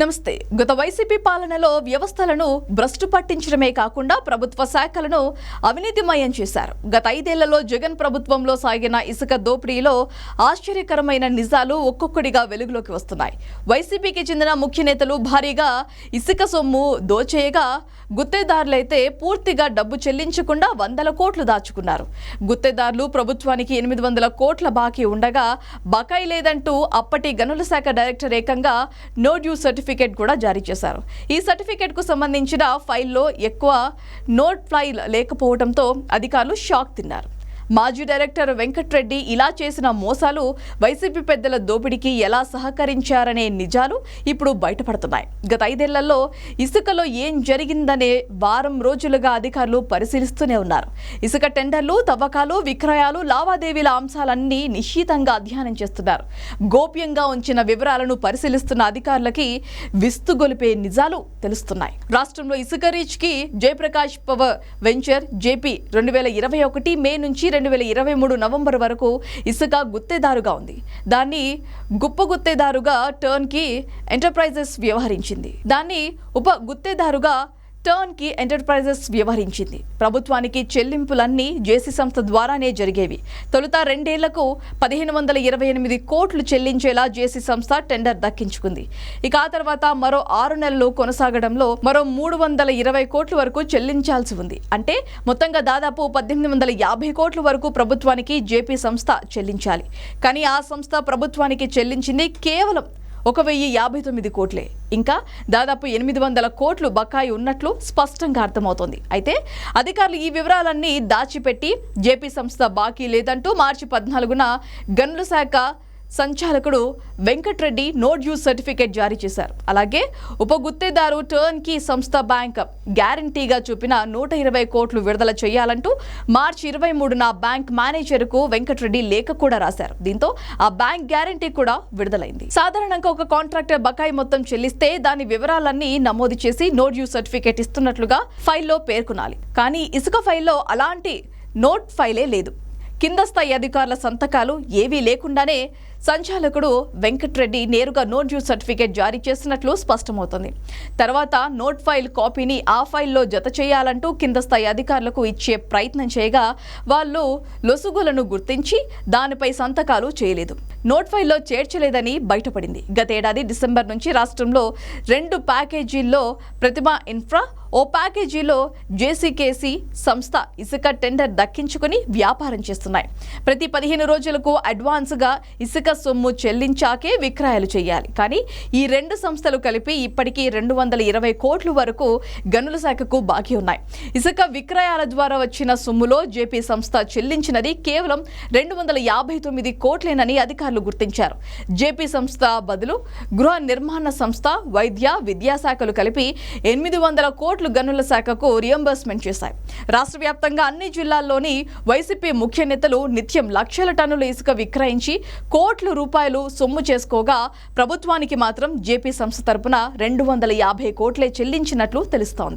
నమస్తే. గత వైసీపీ పాలనలో వ్యవస్థలను భ్రష్టు పట్టించడమే కాకుండా ప్రభుత్వ శాఖలను అవినీతిమయం చేశారు. గత ఐదేళ్ళలో జగన్ ప్రభుత్వంలో సాగిన ఇసుక దోపిడీలో ఆశ్చర్యకరమైన నిజాలు ఒక్కొక్కడిగా వెలుగులోకి వస్తున్నాయి. వైసీపీకి చెందిన ముఖ్య నేతలు భారీగా ఇసుక సొమ్ము దోచేయగా గుత్తేదారులైతే పూర్తిగా డబ్బు చెల్లించకుండా వందల కోట్లు దాచుకున్నారు. గుత్తేదారులు ప్రభుత్వానికి ఎనిమిది వందల కోట్ల బాకీ ఉండగా బకాయి లేదంటూ అప్పటి గనుల శాఖ డైరెక్టర్ ఏకంగా నో డ్యూ సర్టిఫికేట్ కూడా జారీ చేశారు. ఈ సర్టిఫికేట్కు సంబంధించిన ఫైల్లో ఎక్కువ నోట్ ఫైల్ లేకపోవడంతో అధికారులు షాక్ తిన్నారు. మాజీ డైరెక్టర్ వెంకట్రెడ్డి ఇలా చేసిన మోసాలు వైసీపీ పెద్దల దోపిడీకి ఎలా సహకరించారనే నిజాలు ఇప్పుడు బయటపడుతున్నాయి. గత ఐదేళ్ళలో ఇసుకలో ఏం జరిగిందనే వారం రోజులుగా అధికారులు పరిశీలిస్తూనే ఉన్నారు. ఇసుక టెండర్లు తవ్వకాలు విక్రయాలు లావాదేవీల అంశాలన్నీ నిశ్చితంగా అధ్యయనం చేస్తున్నారు. గోప్యంగా ఉంచిన వివరాలను పరిశీలిస్తున్న అధికారులకి విస్తుగొలిపే నిజాలు తెలుస్తున్నాయి. రాష్ట్రంలో ఇసుక రీచ్కి జయప్రకాష్ పవర్ వెంచర్ జేపీ రెండు వేల ఇరవై ఒకటి మే నుంచి రెండు వేల ఇరవై మూడు నవంబర్ వరకు ఇసుక గుత్తేదారుగా ఉంది. దాన్ని గుప్ప గుత్తేదారుగా టర్న్కి ఎంటర్ప్రైజెస్ వ్యవహరించింది. దాన్ని ఉప గుత్తేదారుగా టర్న్కి ఎంటర్ప్రైజెస్ వ్యవహరించింది. ప్రభుత్వానికి చెల్లింపులన్నీ జేసీ సంస్థ ద్వారానే జరిగేవి. తొలుత రెండేళ్ళకు పదిహేను వందల ఇరవై ఎనిమిది కోట్లు చెల్లించేలా జేసీ సంస్థ టెండర్ దక్కించుకుంది. ఇక ఆ తర్వాత మరో ఆరు నెలలు కొనసాగడంలో మరో మూడు వందల ఇరవై కోట్ల వరకు చెల్లించాల్సి ఉంది. అంటే మొత్తంగా దాదాపు పద్దెనిమిది వందల యాభై కోట్ల వరకు ప్రభుత్వానికి జేపీ సంస్థ చెల్లించాలి. కానీ ఆ సంస్థ ప్రభుత్వానికి చెల్లించింది కేవలం ఒక వెయ్యి యాభై తొమ్మిది కోట్లే. ఇంకా దాదాపు ఎనిమిది వందల కోట్లు బకాయి ఉన్నట్లు స్పష్టంగా అర్థమవుతోంది. అయితే అధికారులు ఈ వివరాలన్నీ దాచిపెట్టి జేపీ సంస్థ బాకీ లేదంటూ మార్చి పద్నాలుగున గనుల శాఖ సంచాలకుడు వెంకట్రెడ్డి నోట్ యూస్ సర్టిఫికేట్ జారీ చేశారు. అలాగే ఉప గుత్తేదారు టర్న్కి సంస్థ బ్యాంక్ గ్యారంటీగా చూపిన నూట ఇరవై కోట్లు విడుదల చేయాలంటూ మార్చి ఇరవై మూడున బ్యాంక్ మేనేజర్కు వెంకట్రెడ్డి లేఖ కూడా రాశారు. దీంతో ఆ బ్యాంక్ గ్యారంటీ కూడా విడుదలైంది. సాధారణంగా ఒక కాంట్రాక్టర్ బకాయి మొత్తం చెల్లిస్తే దాని వివరాలన్నీ నమోదు చేసి నోట్ యూజ్ సర్టిఫికేట్ ఇస్తున్నట్లుగా ఫైల్లో పేర్కొనాలి. కానీ ఇసుక ఫైల్లో అలాంటి నోట్ ఫైలే లేదు. కింద స్థాయి అధికారుల సంతకాలు ఏవీ లేకుండానే సంచాలకుడు వెంకట్రెడ్డి నేరుగా నోట్ డ్యూ సర్టిఫికేట్ జారీ చేసినట్లు స్పష్టమవుతుంది. తర్వాత నోట్ ఫైల్ కాపీని ఆ ఫైల్లో జత చేయాలంటూ కింద స్థాయి అధికారులకు ఇచ్చే ప్రయత్నం చేయగా వాళ్ళు లొసుగులను గుర్తించి దానిపై సంతకాలు చేయలేదు. నోట్ ఫైల్లో చేర్చలేదని బయటపడింది. గతేడాది డిసెంబర్ నుంచి రాష్ట్రంలో రెండు ప్యాకేజీల్లో ప్రతిమ ఇన్ఫ్రా ఓ ప్యాకేజీలో జేసీకేసీ సంస్థ ఇసుక టెండర్ దక్కించుకుని వ్యాపారం చేస్తున్నాయి. ప్రతి పదిహేను రోజులకు అడ్వాన్స్గా ఇసుక సొమ్ము చెల్లించాకే విక్రయాలు చేయాలి. కానీ ఈ రెండు సంస్థలు కలిపి ఇప్పటికీ రెండు వందల ఇరవై కోట్ల వరకు గనుల శాఖకు బాకీ ఉన్నాయి. ఇసుక విక్రయాల ద్వారా వచ్చిన సొమ్ములో జేపీ సంస్థ చెల్లించినది కేవలం రెండు వందల యాభై తొమ్మిది కోట్లేనని అధికారులు గుర్తించారు. జేపీ సంస్థ బదులు గృహ నిర్మాణ సంస్థ వైద్య విద్యాశాఖలు కలిపి ఎనిమిది వందల కోట్లు గనుల శాఖకు రియంబర్స్మెంట్ చేశాయి. రాష్ట్ర వ్యాప్తంగా అన్ని జిల్లాల్లోని వైసీపీ ముఖ్య నేతలు నిత్యం లక్షల టన్నుల ఇసుక విక్రయించి కోట్ల రూపాయలు సొమ్ము చేసుకోగా ప్రభుత్వానికి మాత్రం జేపీ సంస్థ తరపున రెండు వందల యాభై కోట్లే చెల్లించినట్లు తెలుస్తోంది.